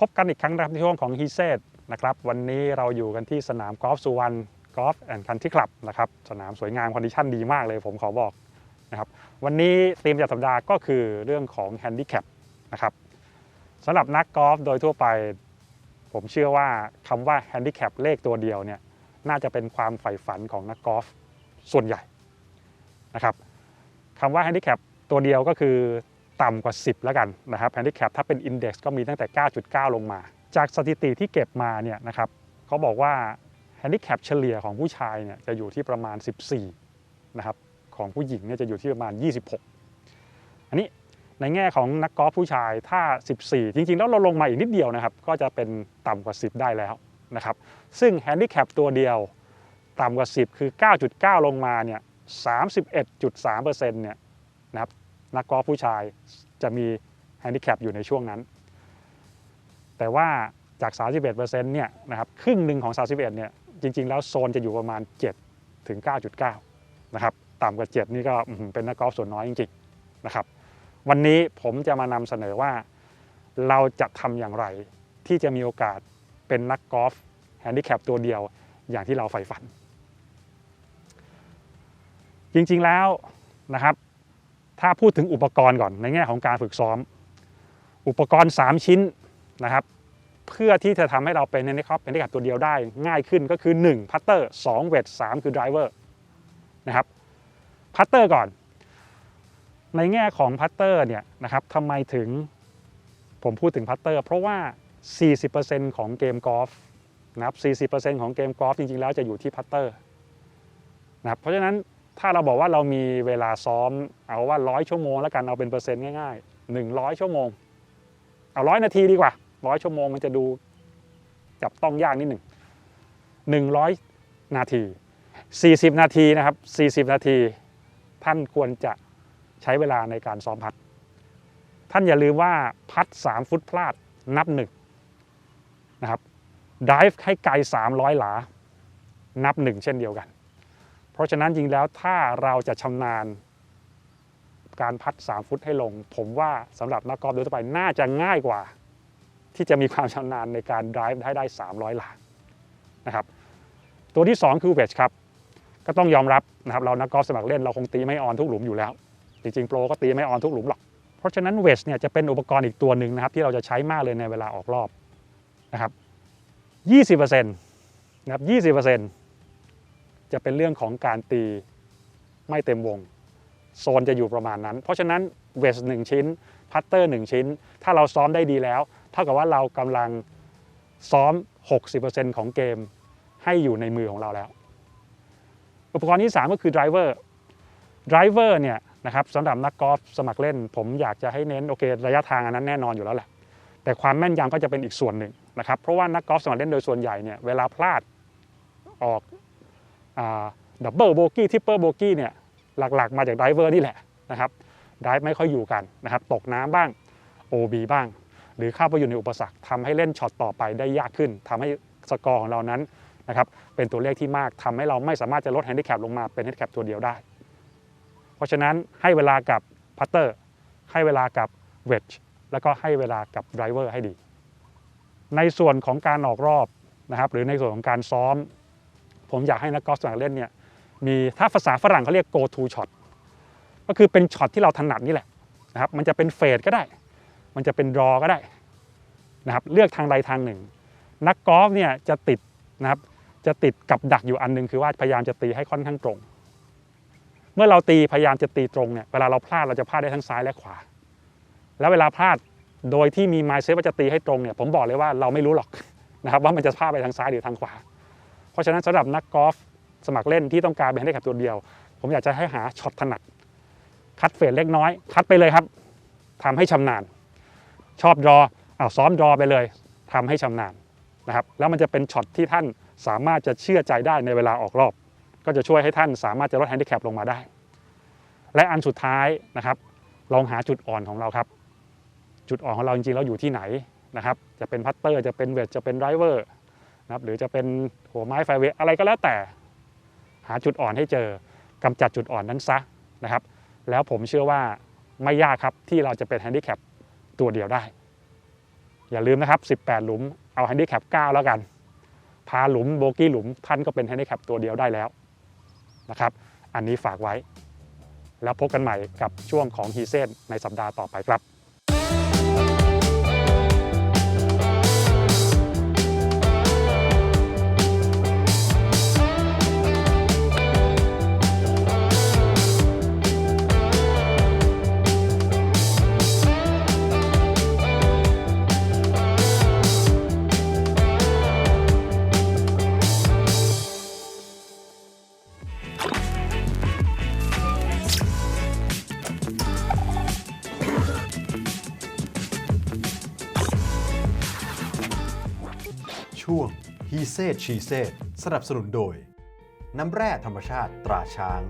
พบกันอีกครั้งนะครับในช่วงของฮีเซตนะครับวันนี้เราอยู่กันที่สนามกอล์ฟสุวรรณกอล์ฟแอนด์คันที่คลับนะครับสนามสวยงามคอนดิชันดีมากเลยผมขอบอกนะครับวันนี้ธีมประจำสัปดาห์ก็คือเรื่องของแฮนดิแคปนะครับสำหรับนักกอล์ฟโดยทั่วไป ผมเชื่อว่าคำว่าแฮนดิแคปเลขตัวเดียวเนี่ยน่าจะเป็นความใฝ่ฝันของนักกอล์ฟส่วนใหญ่นะครับคำว่าแฮนดิแคปตัวเดียวก็คือ ต่ำกว่า 10 แล้วกันนะครับแฮนดิแคปถ้าเป็น Index ก็มีตั้งแต่ 9.9 ลงมา จากสถิติที่เก็บมาเนี่ยนะครับเขาบอกว่าแฮนดิแคปเฉลี่ยของผู้ชายเนี่ยจะอยู่ที่ประมาณ 14 นะครับ ของผู้หญิงเนี่ยจะอยู่ที่ประมาณ 26 อันนี้ในแง่ของนักกอล์ฟผู้ชายถ้า 14 จริงๆ แล้วเราลงมาอีกนิดเดียวนะครับ ก็จะเป็นต่ำกว่า 10 ได้แล้วนะครับ ซึ่งแฮนดิแคปตัวเดียวต่ำกว่า 10 คือ 9.9 ลงมาเนี่ย 31.3%เนี่ยนะครับ นักกอล์ฟผู้ชายจะมีแฮนดิแคปอยู่ในช่วงนั้น แต่ว่าจาก 31%เนี่ยนะครับครึ่งหนึ่งของ 31เนี่ยจริง ๆ แล้วโซนจะอยู่ประมาณ 7 ถึง 9.9 นะครับต่ำกว่า 7 นี่ก็เป็นนักกอล์ฟส่วนน้อยจริงๆนะครับวันนี้ผมจะมานำเสนอว่าเราจะทำอย่างไรที่จะมีโอกาสเป็นนักกอล์ฟแฮนดิแคปตัวเดียวอย่างที่เราใฝ่ฝัน จริงๆแล้วนะครับ ถ้าพูดถึงอุปกรณ์ก่อนในแง่ของการฝึกซ้อม อุปกรณ์ 3 ชิ้นนะครับ เพื่อที่จะทำให้เราเป็นในครับเป็นได้กับตัวเดียวได้ง่ายขึ้นก็คือ 1 พัตเตอร์2เวท3คือไดรเวอร์นะครับพัตเตอร์ก่อน ในแง่ของพัตเตอร์เนี่ยนะครับทำไมถึงผมพูดถึงพัตเตอร์ เพราะว่า 40%ของเกมกอล์ฟนะครับ40%ของเกมกอล์ฟจริงๆแล้วจะอยู่ที่พัตเตอร์นะครับเพราะฉะนั้น ถ้าเราบอกว่าเรามีเวลาซ้อม เอาว่าร้อยชั่วโมงแล้วกันเอาเป็นเปอร์เซ็นต์ง่ายๆหนึ่งร้อยชั่วโมง เอาร้อยนาทีดีกว่าร้อยชั่วโมงมันจะดูจับต้องยากนิดหนึ่งหนึ่งร้อยนาทีสี่สิบนาทีนะครับสี่สิบนาที ท่านควรจะใช้เวลาในการซ้อมพัด ท่านอย่าลืมว่าพัดสามฟุตพลาดนับหนึ่งนะครับดิฟให้ไกล 300 หลา นับหนึ่งเช่นเดียวกัน เพราะฉะนั้นจริงแล้วถ้าเราจะชำนาญ การพัด 3 ฟุตให้ลง ผมว่าสำหรับนักกอล์ฟโดยทั่วไปน่าจะง่ายกว่า ที่จะมีความชำนาญในการ drive ให้ได้ 300 หลานะครับตัวที่ 2 คือเวชครับก็ต้องยอมรับนะครับเรานักกอล์ฟสมัครเล่นเราคงตีไม่ออนทุกหลุมอยู่แล้ว จริงๆโปรก็ตีไม่ออนทุกหลุมหรอกเพราะฉะนั้นเวชเนี่ยจะเป็นอุปกรณ์อีกตัวหนึ่งนะครับที่เราจะใช้มากเลยในเวลาออกรอบนะครับ20%นะครับ20% จะเป็นเรื่องของการตีไม่เต็มวง โซนจะอยู่ประมาณนั้น เพราะฉะนั้นเวสหนึ่งชิ้น พัตเตอร์หนึ่งชิ้น ถ้าเราซ้อมได้ดีแล้ว เท่ากับว่าเรากำลังซ้อม 60%ของเกมให้อยู่ในมือของเราแล้ว อุปกรณ์ที่ 3 ก็คือไดรเวอร์ไดรเวอร์เนี่ยนะครับสำหรับนักกอล์ฟสมัครเล่น ผมอยากจะให้เน้นโอเคระยะทางอันนั้นแน่นอนอยู่แล้วแหละแต่ความแม่นยำก็จะเป็นอีกส่วนหนึ่งนะครับเพราะว่านักกอล์ฟสมัครเล่นโดยส่วนใหญ่เนี่ยเวลาพลาดออก ดับเบิลโบกี้ทิปเปอร์โบกี้เนี่ยหลักๆ มาจากไดรเวอร์นี่แหละนะครับไดรฟ์ไม่ค่อยอยู่กันนะครับตกน้ำบ้าง OB บ้าง หรือเข้าไปอยู่ในอุปสรรคทำให้เล่นช็อตต่อไปได้ยากขึ้นทำให้สกอร์ของเรานั้นนะครับเป็นตัวเลขที่มากทำให้เราไม่สามารถจะลดแฮนดิแคปลงมาเป็นแฮนดิแคปตัวเดียวได้ เพราะฉะนั้นให้เวลากับพัตเตอร์ให้เวลากับเวดแล้วก็ให้เวลากับไดรเวอร์ให้ดี ในส่วนของการออกรอบนะครับหรือในส่วนของการซ้อม ผมอยากให้นักกอล์ฟสมัครเล่นเนี่ยมีถ้าภาษาฝรั่งเขาเรียก go to shot ก็คือเป็นช็อตที่เราถนัดนี่แหละนะครับมันจะเป็นเฟดก็ได้ มันจะเป็นรอก็ได้นะครับเลือกทางใดทางหนึ่ง นักกอล์ฟเนี่ยจะติดนะครับจะติดกับดักอยู่อันหนึงคือว่าพยายามจะตีให้ค่อนข้างตรง เมื่อเราตีพยายามจะตีตรงเนี่ยเวลาเราพลาดเราจะพลาดได้ทั้งซ้ายและขวา แล้วเวลาพลาดโดยที่มีไมซ์เซฟว่าจะตีให้ตรงเนี่ยผมบอกเลยว่าเราไม่รู้หรอกนะครับว่ามันจะพลาดไปทางซ้ายหรือทางขวา ราะฉะนั้นสำหรับนักกอล์ฟสมัครเล่นที่ต้องการเป็นให้กับตัวเดียว ผมอยากจะให้หาช็อตถนัด คัดเฟดเล็กน้อย คัดไปเลยครับทำให้ชำนาญ ชอบรออ้าซ้อมรอไปเลยทำให้ชำนาญนะครับแล้วมันจะเป็นช็อตที่ท่านสามารถจะเชื่อใจได้ในเวลาออกรอบ ก็จะช่วยให้ท่านสามารถจะลดแฮนดิแคปลงมาได้ และอันสุดท้ายนะครับ ลองหาจุดอ่อนของเราครับ จุดอ่อนของเราจริงๆแล้วอยู่ที่ไหนนะครับ จะเป็นพัตเตอร์จะเป็นเวทจะเป็นไรเวอร์ นะครับหรือจะเป็นหัวไม้ไฟเวทอะไรก็แล้วแต่ หาจุดอ่อนให้เจอกำจัดจุดอ่อนนั้นซะนะครับ แล้วผมเชื่อว่าไม่ยากครับที่เราจะเป็นแฮนดิแคปตัวเดียวได้ อย่าลืมนะครับ 18 หลุมเอา handicap 9แล้วกัน พาหลุมโบกี้หลุมท่านก็เป็น handicap ตัวเดียวได้แล้วนะครับ อันนี้ฝากไว้ แล้วพบกันใหม่กับช่วงของฮีเซนในสัปดาห์ต่อไปครับ ช่วง He Said She Said สนับสนุนโดย น้ำแร่ธรรมชาติตราช้าง